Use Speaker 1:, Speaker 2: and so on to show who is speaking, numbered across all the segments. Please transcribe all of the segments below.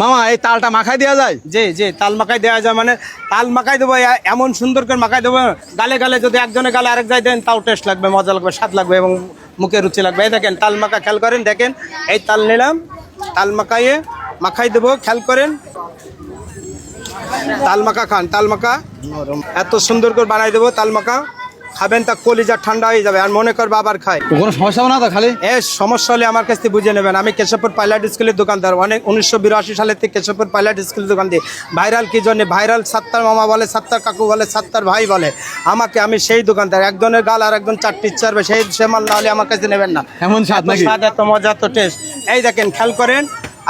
Speaker 1: মামা, এই তালটা মাখাই দেওয়া যায়?
Speaker 2: জি জি, তাল মাখাই দেওয়া যায় মানে তাল মাখাই দেবো এমন সুন্দর করে মাখাই দেবো, গালে গালে যদি একজনে গালে আরেক যায় দেন, তাও টেস্ট লাগবে, মজা লাগবে, স্বাদ লাগবে এবং মুখে রুচি লাগবে। এই দেখেন, তাল মাখা, খেয়াল করেন, দেখেন, এই তাল নিলাম, তাল মাখাইয়ে মাখাই দেবো, খেয়াল করেন। তাল মাখা খান, তাল মাখা। এত সুন্দর করে বানাই দেবো তাল মাখা। খাবেন তা কলিজা ঠান্ডা হয়ে যাবে আর মনে করবে আবার খায়।
Speaker 1: কোনো সমস্যা না তো খালি?
Speaker 2: এ সমস্যা হলে আমার কাছ বুঝে নেবেন। আমি কেশবপুর পাইলট স্কুলের দোকানদার। অনেক উনিশশো বিরাশি সালের থেকে কেশবপুর পাইলট স্কুলের দোকান দিই ভাইরাল কি জন্য? ভাইরাল সাত্তার মামা বলে সাত্তার কাকু বলে সাত্তার ভাই বলে। আমাকে আমি সেই দোকানদার একজনের গাল আর একজন চারটি চারবে সেই সে মাল না হলে আমার কাছে নেবেন না।
Speaker 1: এমন স্বাদ
Speaker 2: মজা এত টেস্ট এই দেখেন খেয়াল করেন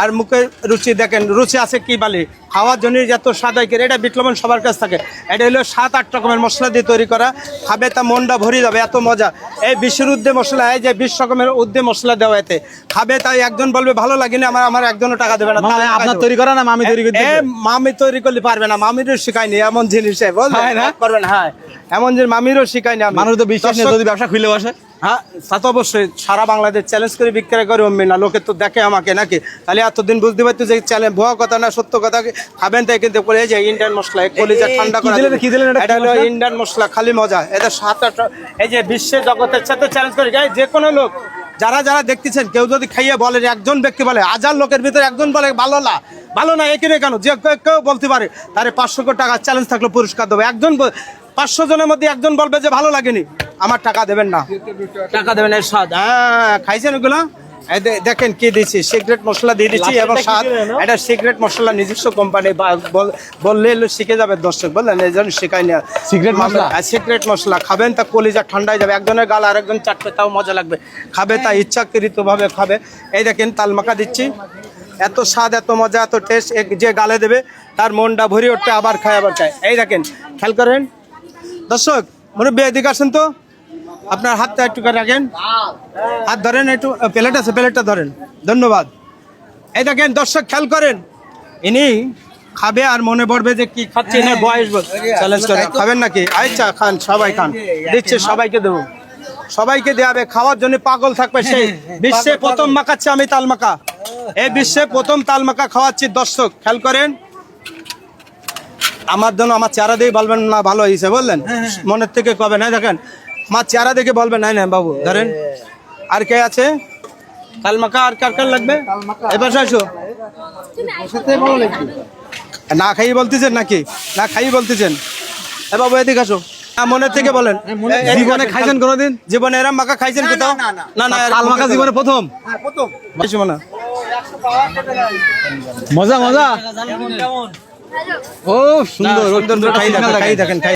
Speaker 2: আর মুখে রুচি দেখেন রুচি আছে কি বালি? খাওয়ার জন্য যত স্বাদ হয় এটা বিটলবন সবার কাছ থাকে। এটা হলো সাত আট রকমের মশলা দিয়ে তৈরি করা। খাবে তা মনটা ভরে যাবে এত মজা। এই বিশ্বের উদ্দে মশলা এই যে বিশ রকমের উদ্দে মশলা দেওয়া এতে। খাবে তাই একজন বলবে ভালো লাগেনি আমার আমার একজনও টাকা দেবে না
Speaker 1: আপনার তৈরি করা না মামি তৈরি করতে
Speaker 2: মামি তৈরি করলে পারবে না মামিরও শিখায়নি এমন জিনিস
Speaker 1: হয় না?
Speaker 2: হ্যাঁ। এমন যে মামিরও শিখায়নি।
Speaker 1: মানুষ তো বিশ্বাস নেই যদি ব্যবসা খুলে বসে।
Speaker 2: হ্যাঁ তা তো অবশ্যই। সারা বাংলাদেশ চ্যালেঞ্জ করে বিক্রয় করে অমনি না লোকে তো দেখে আমাকে নাকি? তাহলে এতদিন বুঝতে পারতো যে চ্যালেঞ্জ ভুয়া কথা না সত্য কথা খাবেন তাই কিন্তু বলে যে ইন্ডিয়ান মশলা কলিজা ঠান্ডা করা
Speaker 1: কি দিলেন এটা?
Speaker 2: হলো ইন্ডিয়ান মশলা খালি মজা। এটা সাত আট এই যে বিশ্বের জগতের সাথে চ্যালেঞ্জ করে যে কোনো লোক যারা যারা দেখতেছেন কেউ যদি খাইয়ে বলে একজন ব্যক্তি বলে হাজার লোকের ভিতরে একজন বলে ভালো না ভালো না এখানে কেন? যে কেউ- কেউ বলতে পারে তারে পাঁচশো কোটি টাকা চ্যালেঞ্জ থাকলে পুরস্কার দেবে। একজন পাঁচশো জনের মধ্যে একজন বলবে যে ভালো লাগেনি। আমার টাকা দেবেন না। টাকা দেবেন এর স্বাদ। হ্যাঁ খাইছেন ওগুলো? দেখেন কি দিচ্ছি সিক্রেট মশলা দিয়ে দিচ্ছি এবং স্বাদ। এটা সিক্রেট মশলা নিজস্ব কোম্পানি বললে শিখে যাবে দর্শক বললেন এই জন্য শেখাই না।
Speaker 1: Secret মশলা?
Speaker 2: সিক্রেট মশলা। খাবেন তা কলিজা ঠান্ডায় যাবে একজনের গাল আরেকজন চাটবে তাও মজা লাগবে। খাবে তা ইচ্ছাকৃত ভাবে খাবে। এই দেখেন তাল মাখা দিচ্ছি। এত স্বাদ এত মজা এত টেস্ট যে গালে দেবে তার মনটা ভরে উঠতে আবার খায় আবার খায়। এই দেখেন খেয়াল করেন। দর্শক মুরব্বী এদিকে আসেন তো। আপনার হাতটা একটু রাখেন। হাত ধরেন একটু প্লেট আছে, প্লেটটা ধরেন। ধন্যবাদ। এই দেখেন, দর্শক খেয়াল করেন, ইনি খাবে আর মনে পড়বে যে কি খাচ্ছে না বয়স চ্যালেঞ্জ করে খাবেন নাকি? আচ্ছা খান, সবাই খান। দিচ্ছে, সবাইকে দেবো। সবাইকে দেওয়াবে খাওয়ার জন্য পাগল থাকবে সেই বিশ্বে প্রথম মাখাচ্ছে আমি তাল মাখা। এই বিশ্বে প্রথম তাল মাখা খাওয়াচ্ছি, দর্শক, খেয়াল করেন। আমার জন্য আমার চেহারা দিয়ে বলবেন না, ভালো হয়েছে, বললেন? মনের থেকে কবে, না দেখেন? আমার চেহারা দেখে বলবেন নাই না বাবু ধরেন। আর কে আছে? তাল মাখা আর কার কার লাগবে? এবার আসো। না খাইয়ে বলতেছেন নাকি? না খাইয়ে বলতেছেন। এ বাবু এদিকে আসো। না মনের থেকে বলেন। এদিকে
Speaker 1: জীবনে খাইছেন কোনোদিন?
Speaker 2: জীবনে এরম মাখা খাইছেন কোথাও? না না
Speaker 1: তাল মাখা জীবনে প্রথম।
Speaker 2: বেশি মনে
Speaker 1: মজা মজা। ও সুন্দর
Speaker 2: সুন্দর খাই দেখেন খাই